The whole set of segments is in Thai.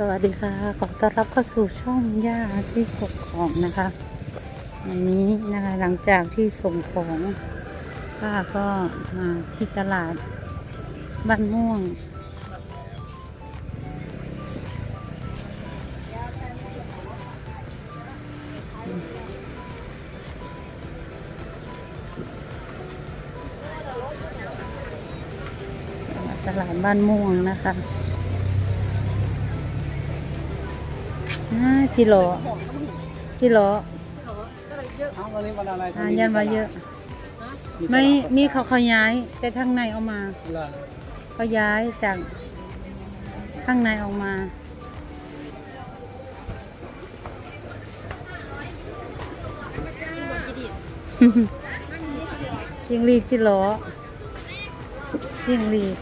สวัสดีค่ะ ขอต้อนรับเข้าสู่ช่องย่าที่กกของนะคะวันนี้นะคะหลังจากที่ส่งของป้าก็มาที่ตลาดบ้านม่วง ตลาดบ้านม่วงนะคะ อ่าจิโร่จิโร่เอาวันนี้วันอะไรอ่านยันว่าเยอะ ไม่นี่เขาเขาย้าย แต่ข้างในเอามาเหรอเขาย้ายจากข้างในออกมา ยิงรีดจิโร่ยิงรีด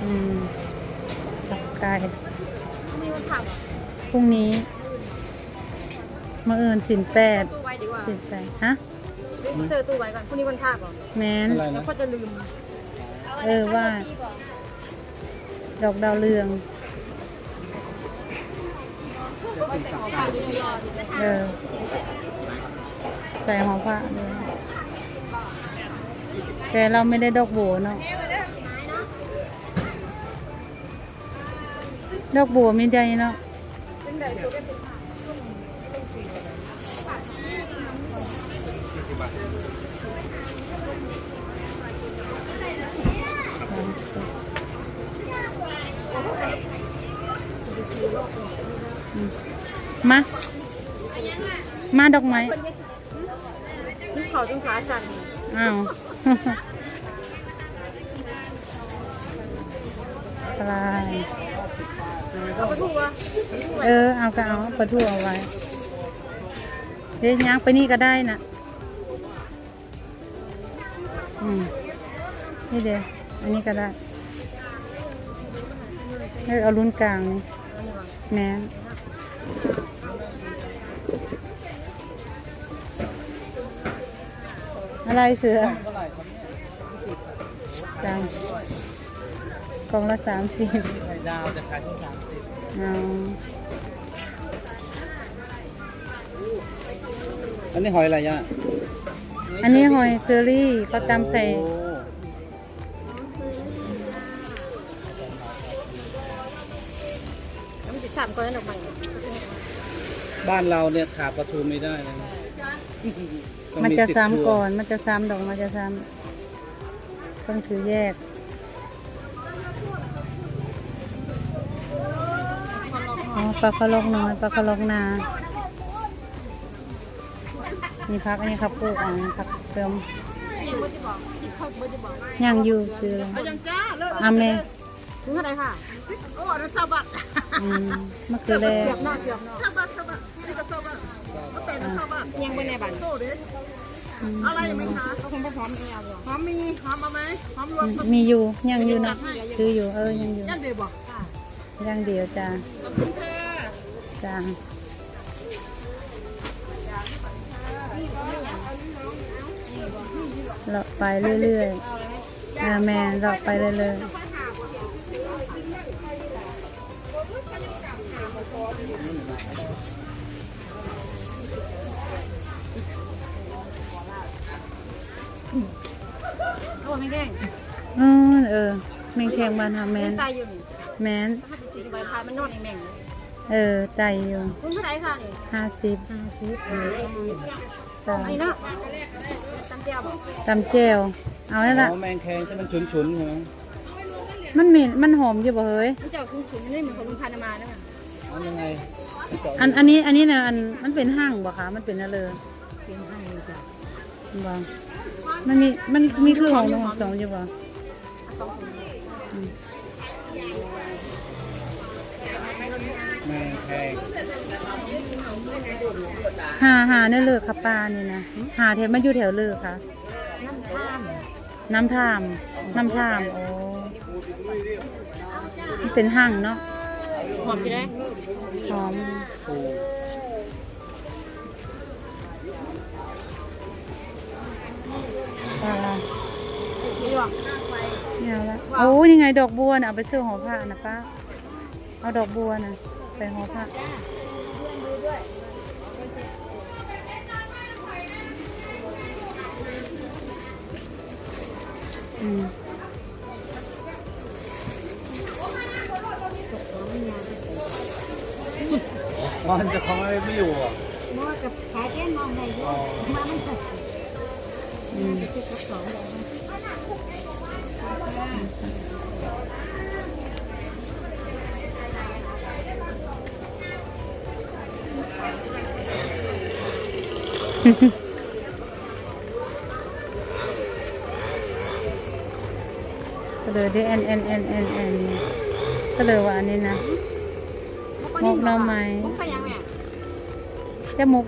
อืมตับไก่นี่วันผัก พรุ่งนี้มาเอินสินแปดตู้ไว้ดีกว่าสินแปดฮะเจอตู้ไว้ก่อนพรุ่งนี้วันผักเหรอแมนอะไรแล้วนะก็จะลืมเออว่า ดอกดาวเรือง เออ ใส่หัวผ้าเลยแต่เราไม่ได้ดอกบัวเนาะ ดอกบัวไม่ได้เนาะอืมมา มาดอกไม้นี่เขาจนขาสั่นอ้าว เออเอาก็เอาปลาทูเอาไว้เดี๋ยวย่างไปนี่ก็ได้นะอืมนี่เดี๋ยวอันนี้ก็ได้เออเอารุ่นกลางนี่แม่นอะไรเสือเท่าไหร่ครับกลางกล่องละสามสิบไข่ดาวจะขายที่สามสิบ อาอันนี้หอยอะไรย่ะอันนี้หอยเซอรี่เขาตำใส่โอ้แล้วมันจะสามก้อนดอกไม้บ้านเราเนี่ยขาดปลาทูไม่ได้เลยนะต้องมันจะติดซ้ำครัวก่อน มันจะซ้ำดอกมันจะซ้ำต้องถือแยก อ๋อปลาคาลอกน้อยปลาคาลอกนา มีพักอันนี้ครับปลูกอะพักเติมยังไม่ได้บอกคิดเขาไม่ได้บอกย่างอยู่ซื้อเลยอาเมถึงเท่าไหร่ค่ะโอ้อันนั้นสบัดอืมมะเขือแดงเสียบหน้าเสียบหน้าสบัดสบัดนี่ก็สบัดก็แต่งสบัดยังไม่ในบันโตเด้อะไรยังไม่หาเขาคงไปพร้อมไม่เอาหรอกหอมมีหอมมาไหมหอมรวมมีอยู่ย่างอยู่นะซื้ออยู่เออยังอยู่ยังเดียวบอกย่างเดียวจ้าคุณแค่จ้า เราไปเรื่อยๆอาแมนเราไปเรื่อยๆเขาบอกไม่แกล้งอืมเออแมงแคงบ้านทำแมนตายอยู่นี่แมนถ้าติดใบพายมันนอนในแม่งเออใจอยู่คุณเท่าไหร่ค่ะนี่ห้าสิบห้าสิบจ้าอันนี้เนาะตำ เจียวบอกตำเจวเอาแล้วล่ะอ๋อแมงแคงที่มันฉุนๆใช่ไหมมันมีมันหอมอยู่บ่เฮ้ยมันจะคุ้นๆนี่เหมือนของลุงพันมาด้วยเอายังไงอันอันนี้อันนี้นะอันมันเป็นห้างบ่คะมันเป็นอะไรเป็นห้างจ้ะบ่มันมีมันมีคือของลุงสองอยู่บ่สองคน หาหาเนี่ยเลิกค่ะป้านี่นะหาแถวมันอยู่แถวเลิกค่ะ น้ำท่าม น้ำท่าม น้ำท่ามโอ้มันเป็นห้างเนาะหอมไปได้หอมปูปลามีบอกเนี่ยละโอ้ยนี่ไงดอกบัวน่ะเอาไปซื้อหอผ้านะป้าเอาดอกบัวนะ ใส่ห่อผ้าอืมมันจะเขาไม่ไม่อยู่อะมอกับขายแค่มองในด้วยมามันก็อืมคือกับสองแบบ ก็เลยได้ n n n n n ก็เลยว่าอันนี้นะหมกหน่อไม้มุกขยังเนี่ยจะมุก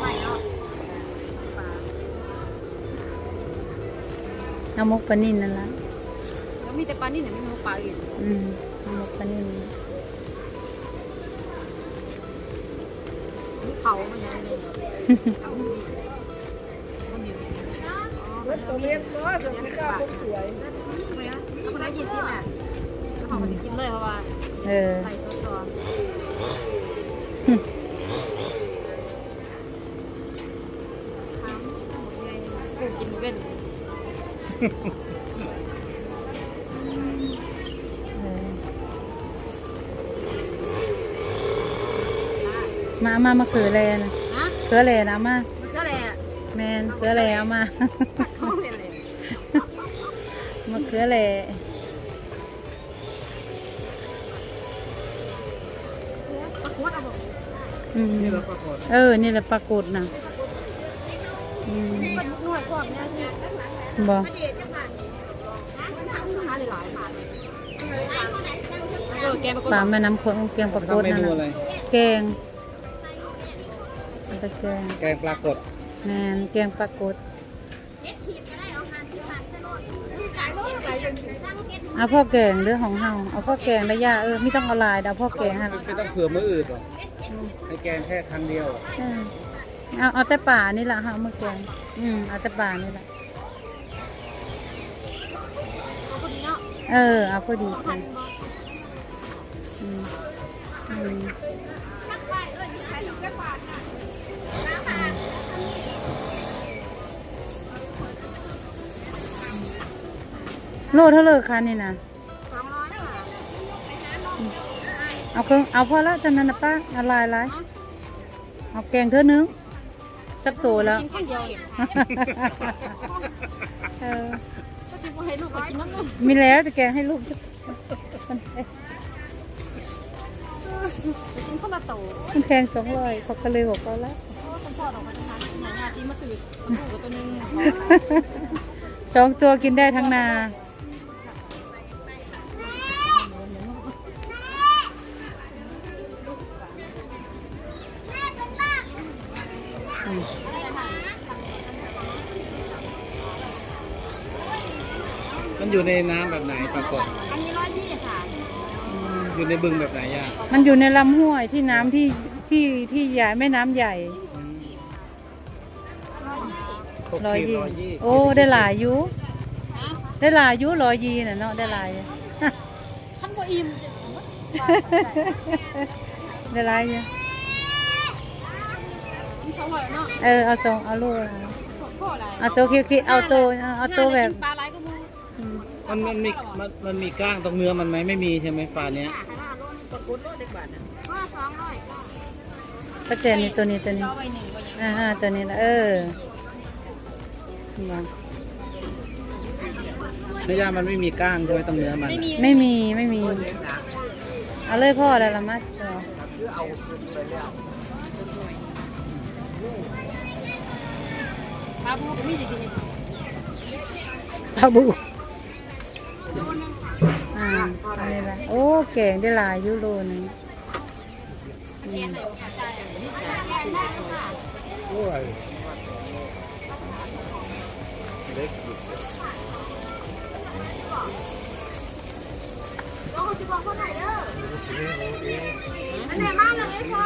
ไม่เนาะเอามุกปลานินนั่นละแล้วมีแต่ปลานี่เนี่ยไม่มีมุกปลาอื่นอืมเอามุกปลานิน เขามันยังรถตัวเล็กเนาะจะไม่กล้าคนสวยทำไมนะเอาคนละยี่สิบอะแล้วเขาก็จะกินเลยเพราะว่าเออใส่ตัวตัวกูกินเว้น มาเอามามาเขือแลนะฮะเขือแลนะเอามามันก็เลยอะแมนเขือแลเอามาเขาเป็นเลยมาเขือแลตะคุดอะบอกอืมนี่เราปรากฏเออ นี่แหละปรากฏนะอืมมันหน่วยกว่าเนี่ยสิบอกหาหลายเออแกปรากฏปลาแม่น้ำโขงแกงปรากฏทำเมนั่นนูน่ะอะไรแกง เอาไปแกงแกงปรากฏแมนแกงปรากฏเอาพ่อแกงเรื่องของเฮาเอาพ่อแกงได้ย่าเออไม่ต้องเอาลายเดเอาพ่อแกงฮะไม่ต้องเผื่อมืออื่นหรอกให้แกงแค่ครั้งเดียวอะเออเอาเอาแต่ป่านี่แหละฮะเอามาแกงอืมเอาแต่ป่านี่แหละพอดีเนาะเออเอาพอดีพักันนบออืมอืม โลเท่าเลยคันนี่นะสองร้อยบาทเอาเครื่องเอาพอแล้วจำนั้นนะป้าเอาลายลายเอาแกงเท่านึงสักตัวแล้วกินข้าวเดียวเออก็สิบ่ให้ลูกไปกินน้ำนึงมีแล้วแต่แกงให้ลูกไปกินข้าวละโตมันแพงสองร้อยเขาก็เลยบอกเขาแล้วเพราะว่าคุณพ่อออกมาทำงานหาญาติมาตื่นมาถูกกับตัวนึงสองตัวกินได้ทั้งนา อยู่ในน้ำแบบไหนปรากฏอันนี้ร้อยยี่ค่ะอยู่ในบึงแบบไหนย่ามันอยู่ในลำห้วยที่น้ำที่ที่ที่ใหญ่แม่น้ำใหญ่อืมร้อยหกขีดยี่ร้อยยี่โอ้ได้หลายอยุได้หลายอยุร้อยยีน่ะเนาะได้หลายอยู่ท่านบ่อิ่มได้หลายอยู่มีสองร้อยเนาะเออเอาสองเอาลูกพ่ออะไรเอาตัวคิวๆเอาตัวเอาตัวแบบ ปลาไหลก็ มูอืมมันมันมีมันมันมีก้างตรงเนื้อมันไหมไม่มีใช่ไหมปลาเนี้ยปลากุดโลเด็กบาทนะว่าสองร้อยก็ก็เจนนี่ตัวนี้ตัวนี้เอาไว้หนึ่งไว้ยังอ่าอ่าตัวนี้ละเออมาเนื้อย่างมันไม่มีก้างใช่ไหมตรงเนื้อมันไม่มีไม่มีไม่มี เอาเลยพ่อแล้วละมัดตัวปลาบูก็มีจริงปลาบู อ่าอันนี้ละโอ้เก่งได้หลายยูโรหนึงอืมโอ้ยอันไหนมากเลยพ่อ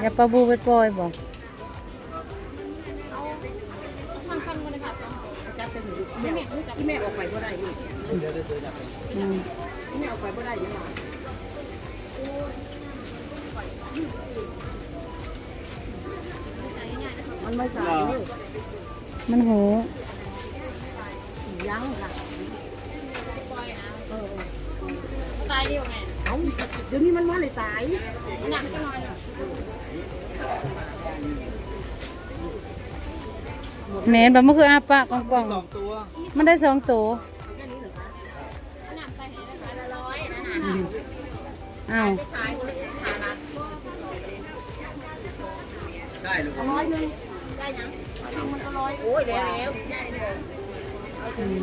อย่าปลาบูไปปล่อยบ่คันคันคนเลยค่ะจับเป็นหนูแม่ที่แม่ออกไปบ่ได้นี่เดี๋ยวได้ซื้อาไปอืมที่แม่ออกไปบ่ได้ยังไงมันไม่สายมันหูยังค่ะตายเดียวไง เอ้าเดี๋ยวนี้มันว่าเลยตายหนักจะนอนเหรอแม่นบ่มันคืออาปากกว้างสองตัวๆมันได้สองตัวหนักไปไหนได้ร้อยอ้าวได้หรือร้อยหนึงได้ยังมันก็ร้อยโอ้ยแล้วอืม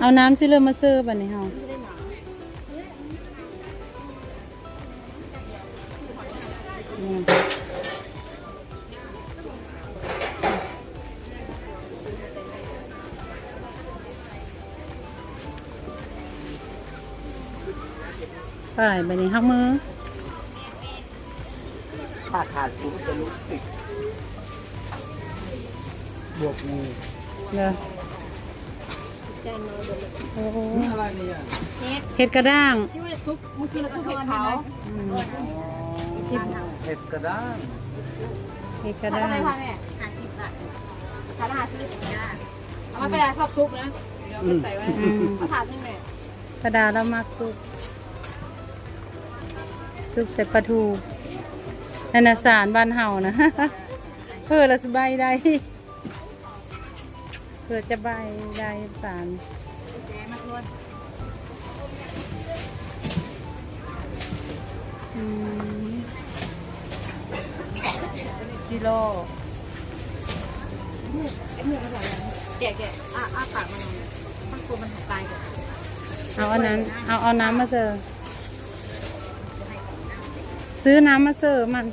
เอาน้ำซิเริ่มมาซื้อบัดนี้เฮา ไปบัดนี้หักมือขาดขาดคุณจะรู้สึกบวกงูเด้อโอ้โหนี่อะไรเนี่ยเห็ดกระด้างที่ว่าซุปเมื่อกี้เราซุปเผ็ดเขาอืมเห็ดกระด้างเห็ดกระทำด้าอะไรงคะแม่ห้าสิบบาททานอาหารซื้อเอามาเป็นอะไรชอบซุปนะเดี๋ยวใส่ไว้อืมมาทานยังไงกระดาษเรามักซุป ซุปใส่ปลาทูนันนะสารบ้านเฮานะเพื่อละสบายได้เพื่อจะบายได้สารแกมาทวนอืมกิโลไอ้เนื้อมันอะไรแกะแกะอ้าอ้าปากมันมันกลัวมันตายก่อนเอาอันนั้น เอาเอาน้ำมาเสิร์ฟ ซื้อน้ำมาเสิร์ฟมัน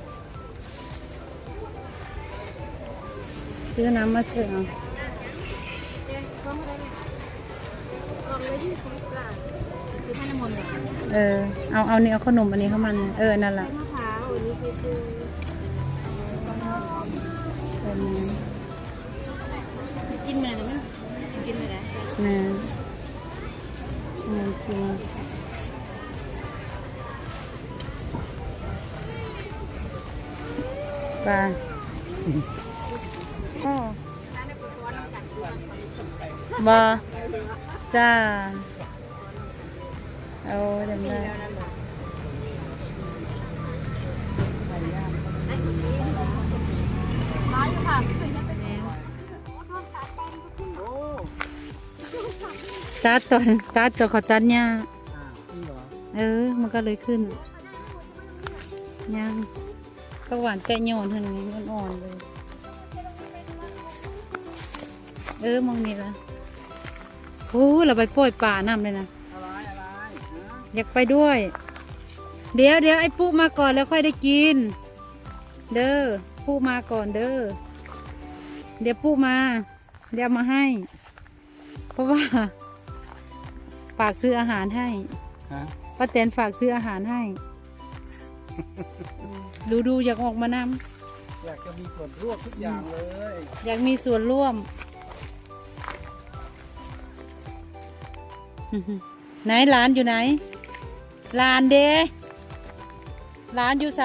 ซื้อน้ำมาเสิร์ฟเอาแกะก็ไม่ได้ลองเลยที่ซื้อปลาซื้อให้น้ำมันเหรอเออเอา เอานี่เอาขนมอันนี้เข้ามัน เออ นั่นแหละมะพร้าวอันนี้คือคือเออนี่กินมันเลยมั้ยกินเลยนะนี่นี่จริง ปอ๋อบ่จ้าเอาจำได้ร้อยอยู่ค่ะไม่เคยยังเป็นแมวตัดตอนตัดตัวเขาตัดหญ้าอ่าจริงเหรอเออ มันก็เลยขึ้นยัง ก็หวานแต่โยนเท่านี้มันอ่อนเลย เออมองนี่ละโอ้เราไปปล่อยป่านำเลยนะ อะไรอะไรฮะอยากไปด้วย เดี๋ยวเดี๋ยวไอ้ปุ๊มาก่อนแล้วค่อยได้กิน เด้อปุ๊มาก่อนเด้อ เดี๋ยวปุ๊มา เดี๋ยวเอามาให้ เพราะว่า ฝากซื้ออาหารให้ฮะ ป้าแตนฝากซื้ออาหารให้ ดูดูอยากออกมานอยากจะมีส่วนร่วมทุกอย่างเลยำอยากมีส่วนร่วม ไหนหลานอยู่ไหนหลานเดหลานอยู่ไส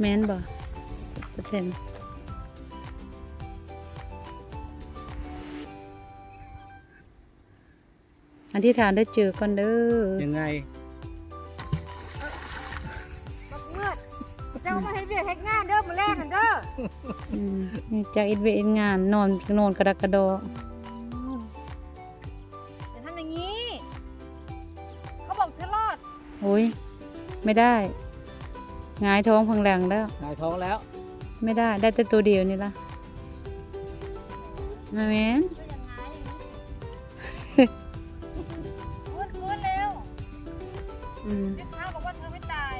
แม่นบ่ป้าแตนอธิษฐานได้เจอก่อนเด้อยังไงบักเงือดเจ้ามาให้เบียดให้งานเด้อมาแลกกันเด้ออืมนี่จากอินเวอินงานนอนนอนกระดักกระดออย่าทำอย่างนี้ เขาบอกจะรอดโอ้ยไม่ได้ หงายท้องพังแรงแล้วนายท้องแล้ว ไม่ได้ ได้แต่ตัวเดียวนี่ละนาแมนก็อย่างไงอย่างนี้พูดพูดเร็วอืมเด็กข้าบอกว่าเธอไม่ตาย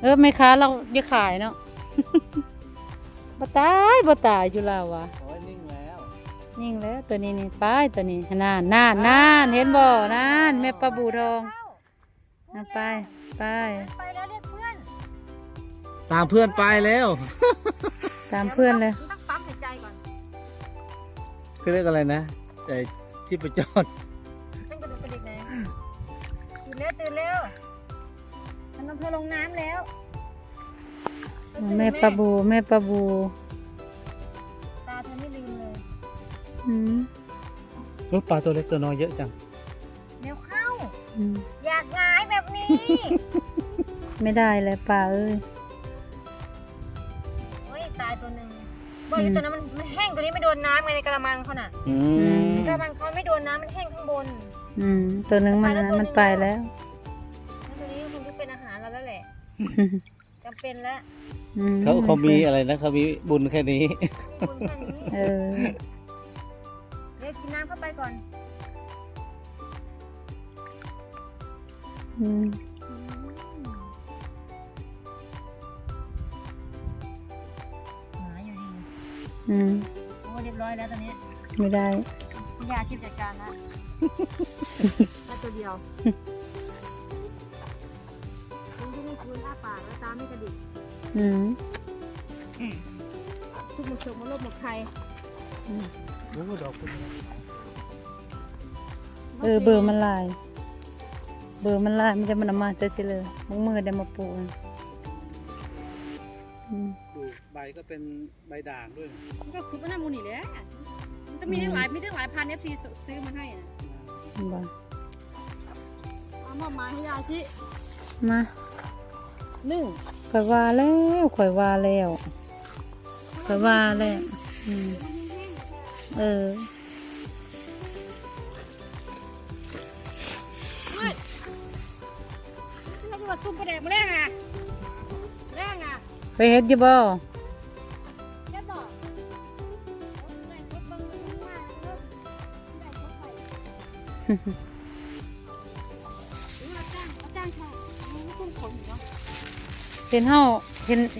เออแม่ค้าเราจะขายเนาะบ่ตายบ่ตายอยู่แล้ววะโอ้ยนิ่งแล้วยิ่งแล้วตัวนี้นี่ไปตัวนี้นานนานนานเห็นบ่นานแม่ปลาบูทองเอาไปไปไป ตามเพื่อนไปแล้ว ตามเพื่อนเลยต้องปั๊มหายใจก่อนคือเรียกอะไรนะไอ้ที่ประจรเป็นกระดูกกระดิกไหนตื่นเร็วตื่นเร็วมันต้องเธอลงน้ำแล้วแม่ปลาบูแม่ปลาบู ตาเธอไม่ลืมเลยอืมรถปลาตัวเล็กตัวน้อยเยอะจังเร็วเข้า อืมอยากหงายแบบนี้ ไม่ได้เลยปลาเอ้ย บอกอยู่ตัวนั้นมันมันแห้งตัวนี้ไม่โดนน้ำไงในกระมังเขาน่ะอืมกระมังเขาไม่โดนน้ำมันแห้งข้างบนอืมตัวหนึงมันมันไปแล้วแล้วตัวนี้คงจะเป็นอาหารเราแล้วแหละจำเป็นแล้วอืมเขาเขามีอะไรนะเขามีบุญแค่นี้ มีบุญแค่นี้เออเดี๋ยวกินน้ำเข้าไปก่อน อืม อืมโอ้เรียบร้อยแล้วตอนนี้ไม่ได้พี่ยาชีพจัดการแล้วแค่ตัวเดียวคุณที่นี่คืนอ้าปากแล้วตาไม่กระดิกอืมทุกหมดจบหมดโลกหมดใครโอ้ดอกคุณเออเบอร์มันลาย เบอร์มันลายมันจะมันเอามาแต่สิเลยมึงมือได้มาปลูกอะอืมดูใบ ก็เป็นใบด่างด้วยมันก็คุบมันน้ำมูนี่แหละมันก็มีตั้งหลายมีตั้งหลายพันเอฟซีซื้อมาให้นะบ่เอามามาให้ยาชิมาหนึ่งข่อยว่าแล้วข่อยว่าแล้วข่อยว่าแล้วอืมเออเราคือว่าตุ้มกระแดกมาแรงอะแรงอะไปเฮ็ดอยี่บ่ เห็นเฮาเห็น